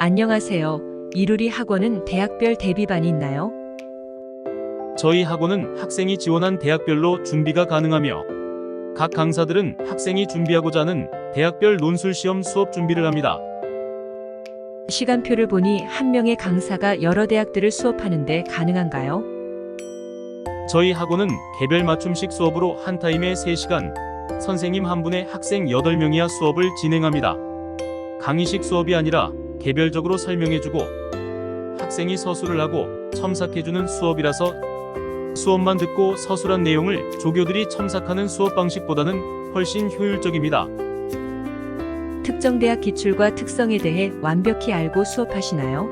안녕하세요. 이루리 학원은 대학별 대비반이 있나요? 저희 학원은 학생이 지원한 대학별로 준비가 가능하며 각 강사들은 학생이 준비하고자 하는 대학별 논술 시험 수업 준비를 합니다. 시간표를 보니 한 명의 강사가 여러 대학들을 수업하는데 가능한가요? 저희 학원은 개별 맞춤식 수업으로 한 타임에 3시간, 선생님 한 분의 학생 8명이야 수업을 진행합니다. 강의식 수업이 아니라 개별적으로 설명해주고 학생이 서술을 하고 첨삭해주는 수업이라서 수업만 듣고 서술한 내용을 조교들이 첨삭하는 수업 방식보다는 훨씬 효율적입니다. 특정 대학 기출과 특성에 대해 완벽히 알고 수업하시나요?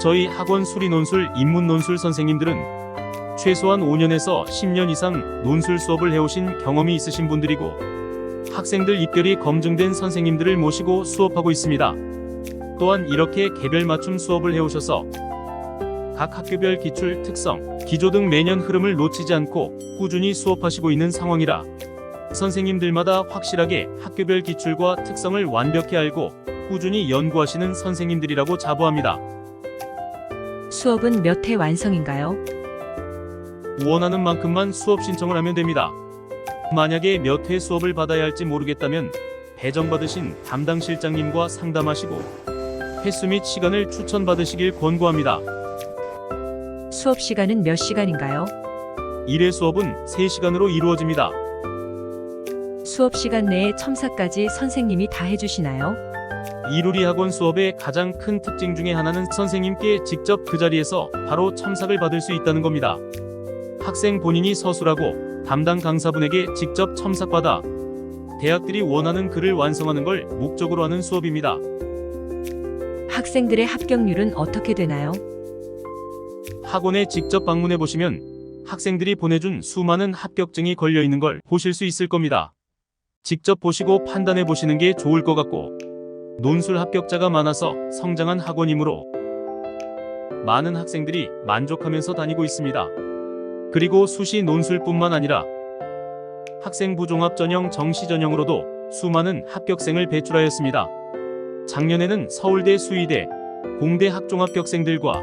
저희 학원 수리 논술 인문 논술 선생님들은 최소한 5년에서 10년 이상 논술 수업을 해오신 경험이 있으신 분들이고 학생들 입결이 검증된 선생님들을 모시고 수업하고 있습니다. 또한 이렇게 개별 맞춤 수업을 해오셔서 각 학교별 기출, 특성, 기조 등 매년 흐름을 놓치지 않고 꾸준히 수업하시고 있는 상황이라 선생님들마다 확실하게 학교별 기출과 특성을 완벽히 알고 꾸준히 연구하시는 선생님들이라고 자부합니다. 수업은 몇 회 완성인가요? 원하는 만큼만 수업 신청을 하면 됩니다. 만약에 몇 회 수업을 받아야 할지 모르겠다면 배정받으신 담당 실장님과 상담하시고 횟수 및 시간을 추천받으시길 권고합니다. 수업 시간은 몇 시간인가요? 1회 수업은 3시간으로 이루어집니다. 수업 시간 내에 첨삭까지 선생님이 다 해주시나요? 이루리 학원 수업의 가장 큰 특징 중에 하나는 선생님께 직접 그 자리에서 바로 첨삭을 받을 수 있다는 겁니다. 학생 본인이 서술하고 담당 강사분에게 직접 첨삭받아 대학들이 원하는 글을 완성하는 걸 목적으로 하는 수업입니다. 학생들의 합격률은 어떻게 되나요? 학원에 직접 방문해 보시면 학생들이 보내준 수많은 합격증이 걸려 있는 걸 보실 수 있을 겁니다. 직접 보시고 판단해 보시는 게 좋을 것 같고 논술 합격자가 많아서 성장한 학원이므로 많은 학생들이 만족하면서 다니고 있습니다. 그리고 수시 논술뿐만 아니라 학생부 종합 전형 정시 전형으로도 수많은 합격생을 배출하였습니다. 작년에는 서울대 수의대, 공대 학종합 격생들과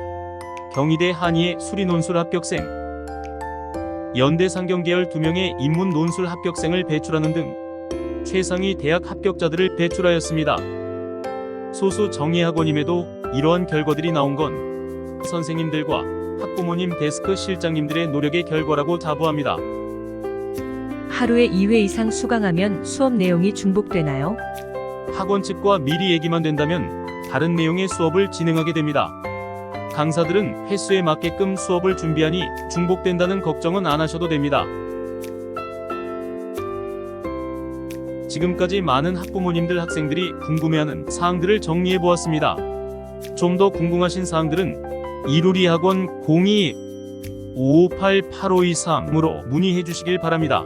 경희대 한의의 수리 논술 합격생, 연대 상경 계열 2명의 인문 논술 합격생을 배출하는 등 최상위 대학 합격자들을 배출하였습니다. 소수 정예학원임에도 이러한 결과들이 나온 건 선생님들과 학부모님 데스크 실장님들의 노력의 결과라고 자부합니다. 하루에 2회 이상 수강하면 수업 내용이 중복되나요? 학원 측과 미리 얘기만 된다면 다른 내용의 수업을 진행하게 됩니다. 강사들은 횟수에 맞게끔 수업을 준비하니 중복된다는 걱정은 안 하셔도 됩니다. 지금까지 많은 학부모님들 학생들이 궁금해하는 사항들을 정리해 보았습니다. 좀 더 궁금하신 사항들은 이루리 학원 02 558 8523으로 문의해 주시길 바랍니다.